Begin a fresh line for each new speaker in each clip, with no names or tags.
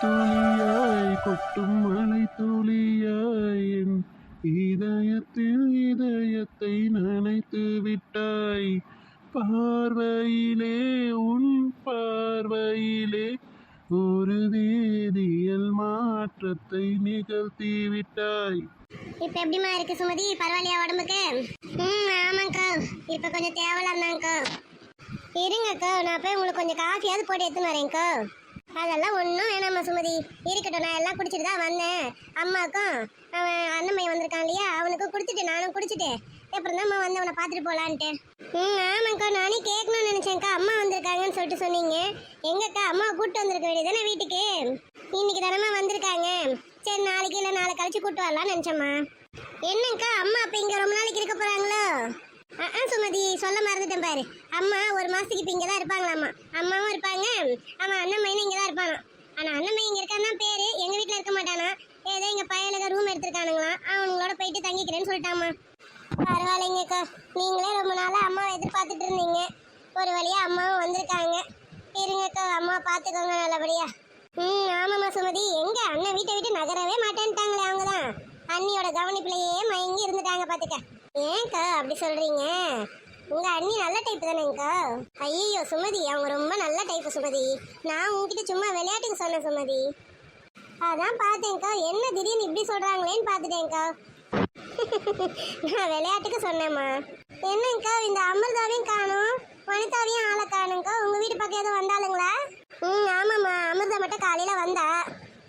துளியாய் கொட்டும் மலை துளியாய் என் இதயத்தில் இதயத்தை நனைத்து விட்டாய். பார்வையிலே உன் பார்வையிலே ஒரு வேதியியல் மாற்றத்தை நிகழ்த்தி விட்டாய்.
இப்ப எப்படிமா இருக்கு சுமதி? பரவாயில்லையா உடம்புக்கு? ம் ஆமாங்கக்கா இப்ப கொஞ்சம் தேவலாம்தாங்கக்கா இருங்கக்கா நான் போய் உங்களுக்கு கொஞ்சம் காஃபியாவது போட்டு எடுத்துன்னு வரேன்க்கா. அதெல்லாம் ஒன்றும் வேணாம்மா சுமதி. இருக்கட்டும் நான் எல்லாம் குடிச்சிட்டு தான் வந்தேன். அம்மாவுக்கும் அவன் அண்ணன் வந்திருக்கான் இல்லையா? அவனுக்கும் கொடுத்துட்டு நானும் குடிச்சிட்டு. அப்புறம் தான் வந்து அவனை பார்த்துட்டு போகலான்ட்டு ம் ஆமாங்க்கா நானே கேட்கணும்னு நினச்சேன்க்கா. அம்மா வந்திருக்காங்கன்னு சொல்லிட்டு சொன்னீங்க. எங்கக்கா அம்மா கூப்பிட்டு வந்திருக்க வேண்டியதானே வீட்டுக்கு? இன்னைக்கு தானம்மா வந்திருக்காங்க. சரி நாளைக்கு இல்லை நாளை கழிச்சு கூப்பிட்டு வரலாம்னு நினச்சம்மா. என்னங்கக்கா அம்மா அப்போ இங்கே ரொம்ப நாளைக்கு இருக்க போகிறாங்களோ ஆ சுமதி சொல்ல மறந்துட்டேன் பாரு. அம்மா ஒரு மாசத்துக்கு இப்போ இங்கே தான் இருப்பாங்களாம்மா. அம்மாவும் இருப்பாங்க. அவன் அண்ணன் பையனும் இங்கே தான் இருப்பானா ஆனால் அண்ணன் பையன் இங்கே இருக்கான் தான் பேர். எங்கள் வீட்டில் இருக்க மாட்டானா? ஏதோ எங்கள் பையனுக்கு ரூம் எடுத்திருக்கானுங்களாம் அவங்களோட போயிட்டு தங்கிக்கிறேன்னு சொல்லிட்டாம்மா. பரவாயில்லைங்கக்கா. நீங்களே ரொம்ப நாளாக அம்மாவை எதிர்பார்த்துட்டு இருந்தீங்க. ஒரு வழியாக அம்மாவும் வந்திருக்காங்க. இருங்கக்கா அம்மா பார்த்துக்கோங்க நல்லபடியா. ம் ஆமாம்மா சுமதி. எங்கே? அண்ணன் வீட்டை விட்டு நகரவே மாட்டேன்ட்டாங்களே அவங்க தான் அண்ணியோட கவனிப்புலயே மயங்கி இருந்துட்டாங்க பார்த்துக்க ஏன்க்கா அப்படி சொல்கிறீங்க உங்க அண்ணி நல்ல டைப் தானேங்கா ஐயோ சுமதி அவங்க ரொம்ப நல்ல டைப் சுமதி. நான் உங்ககிட்ட சும்மா விளையாட்டுக்கு சொன்னேன் சுமதி. அதான் பார்த்தேங்க்கா என்ன திடீர்னு இப்படி சொல்றாங்களேன்னு பார்த்துட்டேங்க்கா நான் விளையாட்டுக்கு சொன்னேம்மா. என்னங்கக்கா இந்த அமிர்தாவையும் காணும் வனிதாவையும் ஆளை காணுங்கக்கா உங்கள் வீட்டு பக்கம் எதுவும் வந்தாளுங்களா? ம் ஆமாம்மா. அமிர்தா மட்டும் காலையில் வந்தா.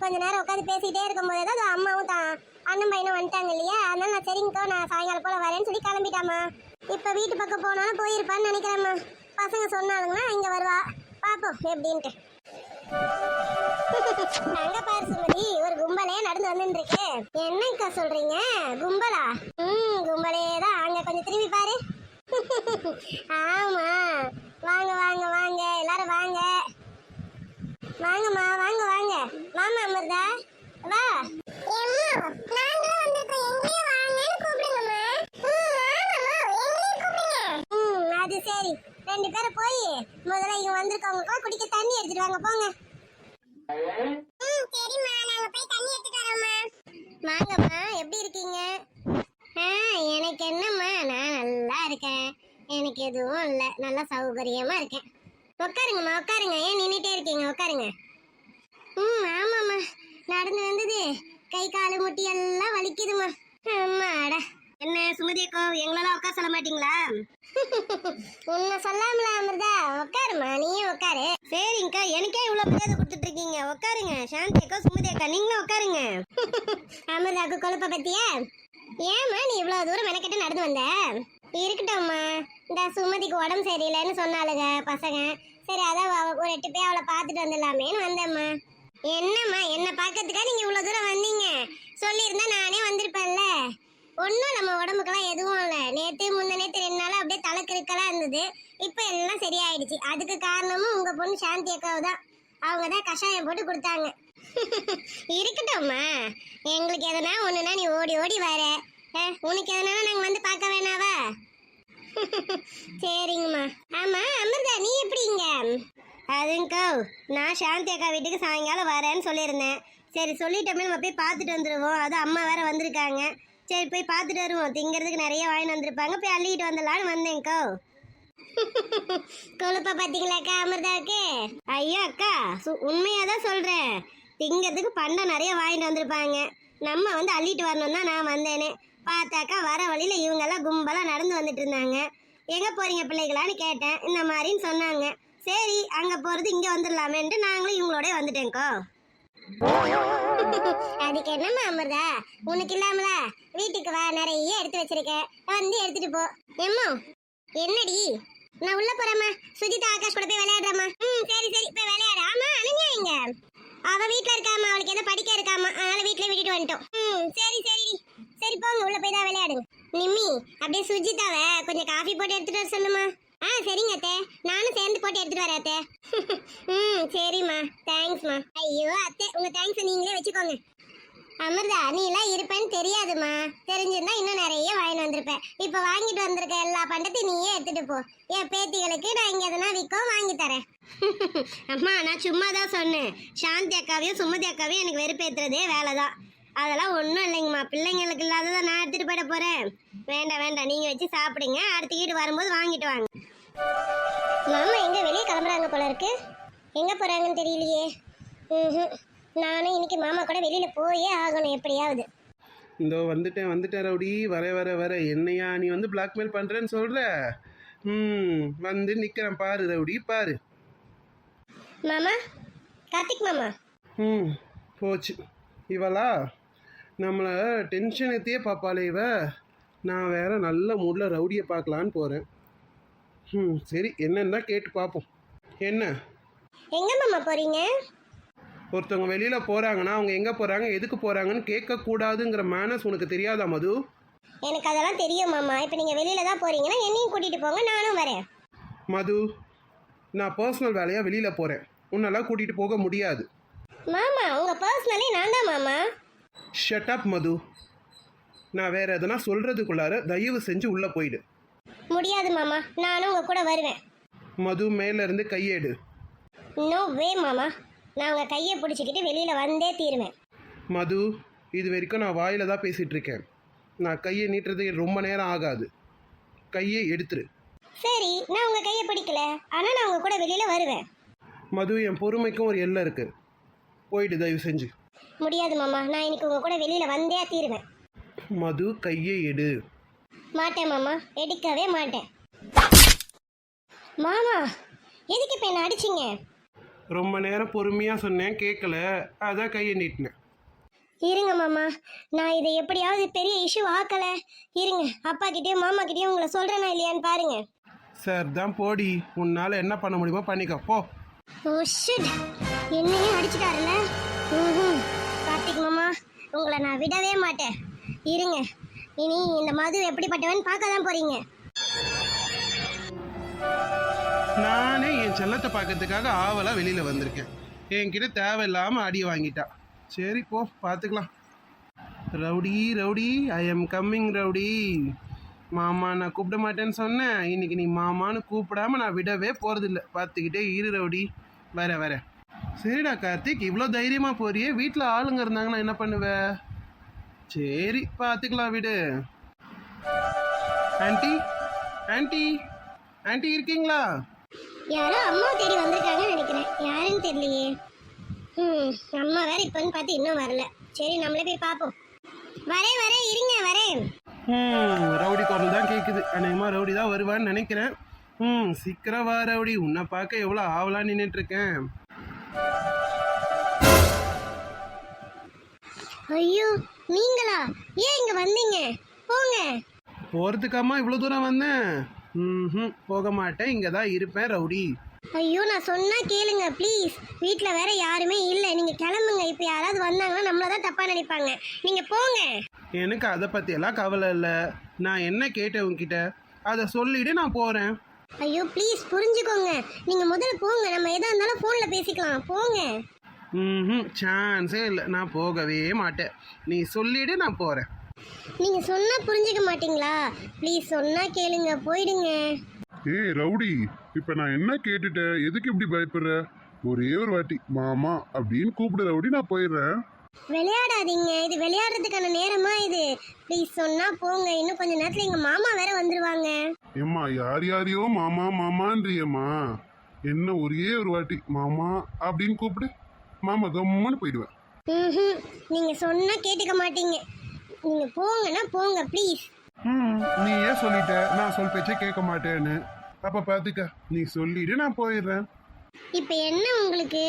கொஞ்ச நேரம் உட்காந்து பேசிக்கிட்டே இருக்கும்போது தான் அம்மாவும் தான் அண்ணன் பையனும் வந்துட்டாங்க இல்லையா? அதனால நான் சரிங்கக்கா நான் சாயங்காலம் போல் வரேன்னு சொல்லி கிளம்பிட்டாம்மா. இப்போ வீட்டு பக்கம் போனாலும் போயிருப்பான்னு நினைக்கிறேம்மா. பசங்க சொன்னாலுங்கன்னா இங்கே வருவா. பார்ப்போம் எப்படின்ட்டு. நாங்க பாரு சுமதி ஒரு கும்பலே நடந்து வந்துட்டு இருக்கு என்னக்கா சொல்றீங்க? கும்பலா? ம் கும்பலே தான் அங்க கொஞ்சம் திரும்பி பாரு. ஆமா. வாங்க வாங்க வாங்க. எல்லாரும் வாங்க. வாங்கம்மா வாங்க வாங்க. மாமா அமிர்தா. வா. சரி ரெண்டு பேரும் போய் முதல்ல இங்க வந்திருக்கவங்க குடிக்க தண்ணி எடுத்துட்டு வாங்க போங்க. சரிம்மா. நாங்க போய் தண்ணி எடுத்துட்டு வரோம்மா. வாங்கம்மா எப்படி இருக்கீங்க? ஆ எனக்கு என்னம்மா? நான் நல்லா இருக்கேன். எனக்கு எதுவும் இல்லை. நல்லா சௌகரியமா இருக்கேன். உட்காருங்கம்மா உட்காருங்க. ஏன் நின்றுட்டே இருக்கீங்க? உட்காருங்க. ம் ஆமாம்மா. நடந்து வந்தது. கை காலு முட்டி எல்லாம் வலிக்குதுமா அம்மாடா. என்ன சுமதி அக்கா எங்களெல்லாம் உட்கார சொல்ல மாட்டீங்களா? உன்னை சொல்லாமல அமிர்தா? உட்காருமா நீயும் உட்காரு சரிங்கக்கா எனக்கே இவ்வளவு மரியாதை கொடுத்துட்டு இருக்கீங்க. உட்காருங்க சாந்தி அக்கா சுமதி அக்கா நீங்களும் உட்காருங்க அமிர்தாக்கு கொழுப்ப பத்தியா? ஏம்மா நீ இவ்வளவு தூரம் மெனக்கெட்டு நடந்து வந்த? இருக்கட்டும்மா. இந்த சுமதிக்கு உடம்பு சரியில்லைன்னு சொன்னாளுங்க பசங்க. சரி அதான் ஒரு எட்டு போய் அவளை பார்த்துட்டு வந்துடலாமேன்னு வந்தேம்மா. என்னம்மா என்ன பார்க்கறதுக்கா நீங்க இவ்வளவு தூரம் வந்தீங்க? சொல்லியிருந்தா நானே வந்திருப்பேன்ல. ஒன்றும் நம்ம உடம்புக்கெல்லாம் எதுவும் இல்லை. நேற்று முந்த நேற்று ரெண்டு நாள் அப்படியே தலைக்கிருக்கெல்லாம் இருந்தது. இப்போ எல்லாம் சரியாயிடுச்சு. அதுக்கு காரணமும் உங்க பொண்ணு சாந்தி அக்காவை தான். அவங்க தான் கஷாயம் போட்டு கொடுத்தாங்க. இருக்கட்டும்மா. எங்களுக்கு எதனா ஒண்ணுனா நீ ஓடி ஓடி வர. உனக்கு எதனா நாங்கள் வந்து பார்க்க வேணாவா? சரிங்கம்மா. ஆமா அமிர்தா நீ எப்படிங்க அதுங்கோ நான் சாந்தி அக்கா வீட்டுக்கு சாயங்காலம் வரேன்னு சொல்லியிருந்தேன். சரி சொல்லிட்டோமே நம்ம போய் பார்த்துட்டு வந்துடுவோம் அது அம்மா வேற வந்திருக்காங்க. சரி போய் பார்த்துட்டு வருவோம். திங்கிறதுக்கு நிறைய வாங்கிட்டு வந்திருப்பாங்க. போய் அள்ளிக்கிட்டு வந்துடலான்னு வந்தேன்க்கோ கொழுப்பா பார்த்தீங்களாக்கா அமிர்தாவுக்கு? ஐயோ அக்கா சு- தான் சொல்கிறேன் திங்கிறதுக்கு பண்டம் நிறைய வாங்கிட்டு வந்திருப்பாங்க. நம்ம வந்து அள்ளிட்டு வரணும் தான் நான் வந்தேனே. பார்த்தாக்கா வர வழியில் இவங்கெல்லாம் கும்பலாக நடந்து வந்துட்டு இருந்தாங்க. எங்கே போகிறீங்க பிள்ளைகளான்னு கேட்டேன். இந்த மாதிரின்னு சொன்னாங்க. சரி அங்கே போகிறது இங்கே வந்துடலாமேன்ட்டு நாங்களும் இவங்களோட வந்துட்டேங்க்கோ அதுக்கு என்னம்மா அமிர்தா? உனக்கு இல்லாமல? வீட்டுக்கு வா நிறைய எடுத்து வச்சிருக்கேன். வந்து எடுத்துட்டு போ. எம்மோ? என்னடி? நான் உள்ள போறேம்மா. சுஜிதா ஆகாஷ் கூட போய் விளையாடுறேம்மா. ம் சரி சரி போய் விளையாடு. ஆமா அனன்யா எங்க? அவ வீட்ல இருக்காமா அவளுக்கு ஏதோ படிக்க இருக்காமா அதனால வீட்ல விட்டுட்டு வந்துட்டோம். ம் சரி சரி. சரி போங்க. உள்ள போய் தான் விளையாடுங்க. நிம்மி அப்படியே சுஜிதாவை கொஞ்சம் காஃபி போட்டு எடுத்துட்டு வர சொல்லுமா ஆ சரிங்க அத்தை. நானும் சேர்ந்து போட்டு எடுத்துட்டு வரேன் அத்தை. ம் சரிம்மா. தேங்க்ஸ்மா ஐயோ அத்தை. உங்க தேங்க்ஸ் நீங்களே வச்சுக்கோங்க. அமிர்தா நீ எல்லாம் இருப்பேன்னு தெரியாதுமா தெரிஞ்சிருந்தா இன்னும் நிறைய வாங்கிட்டு வந்திருப்பேன். இப்போ வாங்கிட்டு வந்திருக்க எல்லா பண்டத்தையும் நீயே எடுத்துட்டு போ. என் பேத்திகளுக்கு நான் இங்கே எதனா விற்கோ வாங்கி தரேன். அம்மா நான் சும்மா தான் சொன்னேன். சாந்தி அக்காவையும் சுமதி அக்காவையும் எனக்கு வெறுப்பேற்றுறதே வேலை தான் அதெல்லாம் ஒன்றும் இல்லைங்கம்மா. பிள்ளைங்களுக்கு இல்லாததை நான் எடுத்துகிட்டு போயிட போகிறேன் வேண்டாம் வேண்டாம். நீங்கள் வச்சு சாப்பிடுங்க. அடுத்த வீடு வரும்போது வாங்கிட்டு வாங்க. மாமா எங்கே வெளியே கிளம்புறாங்க போல இருக்கு? எங்கே போகிறாங்கன்னு தெரியலையே. ம் நானும் இன்னைக்கு மாமா கூட வெளியில போயே ஆகணும் எப்படியாவது.
இதோ வந்துட்டேன் வந்துட்டேன் ரவுடி. வர வர வர. என்னையா நீ வந்து பிளாக்மெயில் பண்ணுறேன்னு சொல்கிற ம் வந்து நிற்கிறேன் பாரு ரவுடி பாரு.
மாமா கார்த்திக் மாமா.
ம் போச்சு. இவளா? நம்மளை டென்ஷன் ஏற்றியே பார்ப்பாளே இவ. நான் வேற நல்ல மூடில் ரவுடியை பார்க்கலான்னு போகிறேன் ம் சரி என்னன்னு கேட்டு பார்ப்போம் என்ன?
எங்க மாமா போறீங்க?
ஒருத்தவங்க வெளியில் போகிறாங்கன்னா அவங்க எங்கே போகிறாங்க எதுக்கு போகிறாங்கன்னு கேட்கக்கூடாதுங்கிற மேனஸ் உனக்கு தெரியாதா மது?
எனக்கு அதெல்லாம் தெரியும் மாமா. இப்போ நீங்க வெளியில தான் போறீங்கன்னா என்னையும் கூட்டிட்டு போங்க நானும் வரேன்.
மது நான் பர்சனல் வேலையாக வெளியில் போகிறேன் உன்னெல்லாம் கூட்டிகிட்டு போக முடியாது.
மாமா உங்க பர்சனலே நான் தான் மாமா.
Shut up Madhu. நான் வேற எதனா சொல்கிறதுக்குள்ளார தயவு செஞ்சு உள்ளே போயிடு.
முடியாது மாமா. நானும் உங்க கூட வருவேன்.
மது மேல இருந்து கையேடு.
நோ வே மாமா. நான் உங்க கையை பிடிச்சிக்கிட்டு வெளியில வந்தே தீருவேன்.
மது இது வரைக்கும் நான் வாயில தான் இருக்கேன். நான் கையை நீட்டுறதுக்கு ரொம்ப நேரம் ஆகாது. கையை எடுத்துரு.
சரி நான் உங்க கையை பிடிக்கல. ஆனா நான் உங்க கூட வெளியில வருவேன்.
மது என் பொறுமைக்கும் ஒரு எல்லை இருக்கு. போயிடு தயவு செஞ்சு.
முடியாது மாமா நான் இன்னைக்கு உங்க கூட வெளியில வந்தே தீருவேன்.
மது கையை எடு.
மாட்டேன் மாமா எடுக்கவே மாட்டேன். மாமா எதுக்கு இப்ப என்ன அடிச்சீங்க?
ரொம்ப நேரம் பொறுமையாக சொன்னேன் கேட்கல அதான் கையை நீட்டினேன்.
இருங்க மாமா நான் இதை எப்படியாவது பெரிய இஷ்யூ ஆக்கல. இருங்க அப்பா கிட்டயும் மாமா கிட்டயும் உங்களை சொல்றேனா இல்லையான்னு பாருங்க.
சார் தான் போடி. உன்னால் என்ன பண்ண முடியுமோ பண்ணிக்கோ. போ.
ஓ ஷிட் என்னையும் அடிச்சிட்டாருல ம்ஹும். கார்த்திக் மாமா உங்களை நான் விடவே மாட்டேன். இருங்க இனி இந்த மது எப்படிப்பட்டவன் பார்க்க தான் போறீங்க.
நானே என் செல்லத்தை பார்க்கறதுக்காக ஆவலாக வெளியில் வந்திருக்கேன். என்கிட்ட தேவையில்லாமல் அடி வாங்கிட்டா. சரி போ பார்த்துக்கலாம் rowdy rowdy I am coming rowdy. மாமா நான் கூப்பிட மாட்டேன்னு சொன்னேன். இன்னைக்கு நீ மாமான்னு கூப்பிடாம நான் விடவே போகிறதில்ல பார்த்துக்கிட்டே இரு ரவுடி. வர வர. சரிடா கார்த்திக் இவ்வளோ தைரியமாக போறியே. வீட்டில் ஆளுங்க இருந்தாங்கன்னா என்ன பண்ணுவ? சரி பார்த்துக்கலாம் விடு. ஆன்ட்டி ஆன்ட்டி ஆன்ட்டி இருக்கீங்களா?
யாரோ அம்மா தேடி வந்திருக்காங்கன்னு நினைக்கிறேன். யாருன்னு தெரியலையே. ம் அம்மா வேற இப்போன்னு பார்த்து இன்னும் வரல. சரி நம்மளே போய் பார்ப்போம். வரேன் வரேன் இருங்க வரேன்.
ம் ரவுடி குரல் தான் கேட்குது அநேகமாக ரவுடி தான் வருவான்னு நினைக்கிறேன். ம் சீக்கிரம் வா ரவுடி. உன்னை பார்க்க எவ்வளோ ஆவலா நின்றுட்டு இருக்கேன்
ஐயோ நீங்களா? ஏன் இங்க வந்தீங்க? போங்க.
போகிறதுக்காமா இவ்வளோ தூரம் வந்தேன். ம் போக மாட்டேன் இங்கே தான் இருப்பேன் ரவுடி.
ஐயோ நான் சொன்னா கேளுங்க ப்ளீஸ் வீட்டில் வேற யாருமே இல்லை. நீங்க கிளம்புங்க. இப்போ யாராவது வந்தாங்கன்னா நம்மள தான் தப்பா நினைப்பாங்க. நீங்க போங்க.
எனக்கு அதை பற்றியெல்லாம் கவலை இல்லை. நான் என்ன கேட்டேன் உன்கிட்ட? அதை சொல்லிட்டு நான் போகிறேன்
ஐயோ ப்ளீஸ் புரிஞ்சுக்கோங்க. நீங்க முதல்ல போங்க. நம்ம எதா இருந்தாலும் ஃபோன்ல பேசிக்கலாம். போங்க.
ம் சான்ஸே இல்லை. நான் போகவே மாட்டேன். நீ சொல்லிடு நான் போகிறேன்
நீங்க சொன்னா புரிஞ்சுக்க மாட்டீங்களா? ப்ளீஸ் சொன்னா கேளுங்க போயிடுங்க.
ஏய் ரவுடி இப்ப நான் என்ன கேட்டுட்டேன்? எதுக்கு இப்படி பயப்படுற? ஒரே ஒரு வாட்டி மாமா அப்படின்னு கூப்பிடு ரவுடி நான் போயிடுறேன்.
விளையாடாதீங்க இது விளையாடுறதுக்கான நேரமா இது? ப்ளீஸ் சொன்னா போங்க இன்னும் கொஞ்ச நேரத்துல எங்க மாமா வேற வந்துருவாங்க.
ஏம்மா யார் யாரையோ மாமா மாமான்றியம்மா. என்ன ஒரே ஒரு வாட்டி மாமா அப்படின்னு கூப்பிடு மாமா கம்முன்னு போயிடுவேன்.
ம்ஹும். நீங்க சொன்னா கேட்டுக்க மாட்டீங்க. நீங்க போங்கன்னா போங்க ப்ளீஸ்
ம் நீ ஏன் சொல்லிட்ட? நான் சொல் பேச்சே கேட்க மாட்டேன்னு. அப்ப பாத்துக்க நீ சொல்லிடு நான் போயிடுறேன்.
இப்போ என்ன உங்களுக்கு?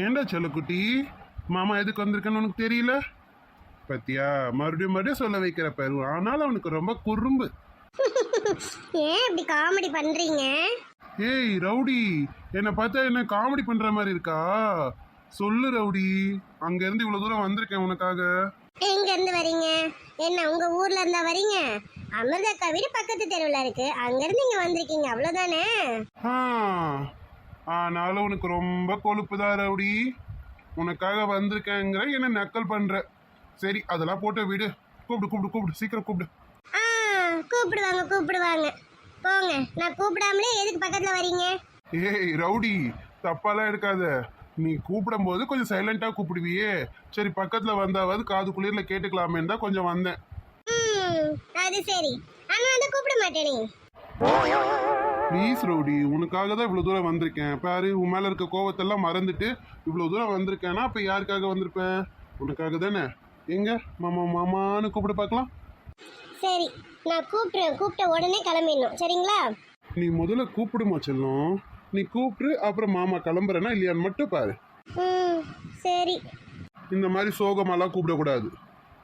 ஏன்டா செல்லக்குட்டி? மாமா எதுக்கு வந்திருக்கேன்னு உனக்கு தெரியல? பத்தியா மறுபடியும் மறுபடியும் சொல்ல வைக்கிற பாரு. ஆனாலும் அவனுக்கு ரொம்ப குறும்பு.
ஏன் இப்படி காமெடி பண்றீங்க?
ஏய் ரவுடி என்னை பார்த்தா என்ன காமெடி பண்ற மாதிரி இருக்கா? சொல்லு ரவுடி அங்க இருந்து இவ்வளவு தூரம் வந்திருக்கேன் உனக்காக.
எங்க இருந்து வரீங்க? என்ன உங்க ஊர்ல இருந்தா வரீங்க? அமிர்தக்கா வீடு பக்கத்து தெருவுல இருக்கு. அங்க இருந்து இங்க வந்திருக்கீங்க அவ்வளவுதானே?
ஆ, ஆனாலும் உனக்கு ரொம்ப கொழுப்பு தான் ரவுடி. உனக்காக வந்திருக்கேங்கிற என்ன நக்கல் பண்ற. சரி அதெல்லாம் போட்டு விடு. கூப்பிடு கூப்பிடு கூப்பிடு. சீக்கிரம் கூப்பிடு.
ஆ கூப்பிடுவாங்க கூப்பிடுவாங்க. போங்க நான் கூப்பிடாமலே எதுக்கு பக்கத்துல வரீங்க?
ஏய் ரவுடி தப்பாலாம் எடுக்காத. நீ கூப்பிடும்போது கொஞ்சம் சைலண்டா கூப்பிடுவியே. சரி பக்கத்துல வந்தாவது காது குளிர்ல கேட்டுக்கலாமேன்னு தான் கொஞ்சம் வந்தேன்.
அது சரி. ஆனா வந்து கூப்பிட மாட்டேனே.
ப்ளீஸ் ரவுடி உனக்காக தான் இவ்வளோ தூரம் வந்திருக்கேன். பாரு உன் மேலே இருக்க கோவத்தெல்லாம் மறந்துட்டு இவ்வளோ தூரம் வந்திருக்கேன்னா அப்போ யாருக்காக வந்திருப்பேன்? உனக்காக தானே? எங்க? மாமா மாமான்னு கூப்பிட பார்க்கலாம்.
சரி நான் கூப்பிடுறேன். கூப்பிட்ட உடனே கிளம்பிடணும். சரிங்களா?
நீ முதல்ல கூப்பிடுமா செல்லம்? நீ கூப்பிட்டு அப்புறம் மாமா கிளம்புறேன்னா இல்லையான்னு மட்டும் பாரு.
ம் சரி.
இந்த மாதிரி சோகமாலாம் கூப்பிடக்கூடாது.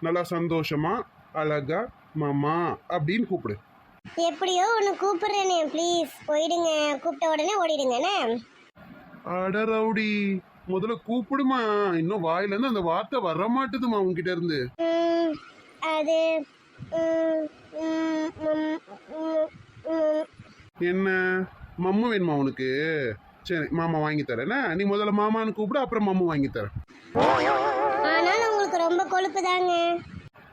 நல்லா சந்தோஷமா அழகா மாமா அப்படின்னு கூப்பிடு.
எப்படியோ ஒன்று கூப்பிடுறேனே ப்ளீஸ் போயிடுங்க. கூப்பிட்ட உடனே ஓடிடுங்கண்ணே
அட ரவுடி முதல்ல கூப்பிடுமா? இன்னும் வாயிலேருந்து அந்த வார்த்தை வர மாட்டுதுமா உன்கிட்ட இருந்து
ம், அது ம், ம், ம், ம், ம்.
என்ன? மம்மு வேணுமா உனக்கு? சரி மாமா வாங்கி தரேன். நீ முதல்ல மாமான்னு கூப்பிடு அப்புறம் மம்மு வாங்கி தரேன்.
ஆனாலும் உங்களுக்கு ரொம்ப கொழுப்பு தாங்க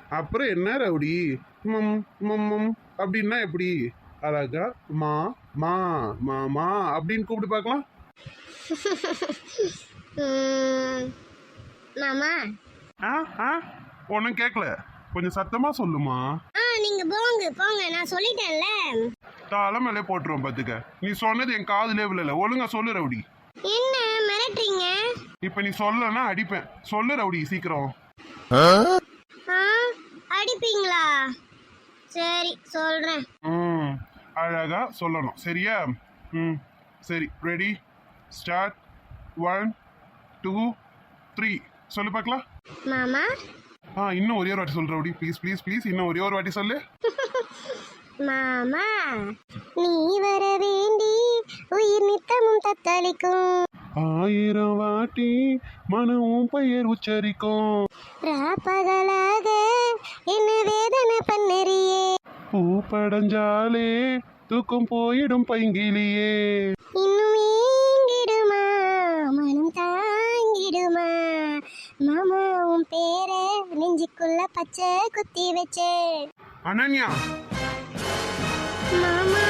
அப்புறம் என்ன ரவுடி? மம் மம்மம் அப்படின்னா எப்படி? அழகா மா மா மாமா அப்படின்னு கூப்பிட்டு பார்க்கலாம்.
ம், மாமா.
ஆ ஆ. ஒன்றும் கேட்கல கொஞ்சம் சத்தமா சொல்லுமா.
ஆ நீங்க போங்க போங்க. நான் சொல்லிட்டேன்ல.
தலைமையிலே போட்டுருவோம் பார்த்துக்க. நீ சொன்னது என் காதுலே விழல. ஒழுங்கா சொல்லு ரவுடி.
என்ன? மிரட்டுறீங்க?
இப்போ நீ சொல்லனா அடிப்பேன். சொல்லு ரவுடி சீக்கிரம்.
ஆ? அடிப்பீங்களா? சரி சொல்றேன்.
ம். அழகா சொல்லணும். சரியா? ம். சரி ready start one two three சொல்லு பார்க்கலாம்.
மாமா?
ஆ இன்னும் ஒரே ஒரு வாட்டி சொல்ற ரவுடி. ப்ளீஸ் ப்ளீஸ் ப்ளீஸ் இன்னும் ஒரே ஒரு வாட்டி சொல்லு.
மாமா நீ வர வேண்டி உயிர் நித்தமும் தத்தளிக்கும்.
ஆயிரம் வாட்டி மனமும் பெயர் உச்சரிக்கும்.
ராப்பகலாக என்ன வேதனை பண்ணறியே?
பூ படைஞ்சாலே தூக்கம் போயிடும் பைங்கிலியே.
இன்னும் ஏங்கிடுமா? மனம் தாங்கிடுமா? மாமா உன் பேர நெஞ்சுக்குள்ள பச்சை குத்தி வச்சே.
அனன்யா
மாமா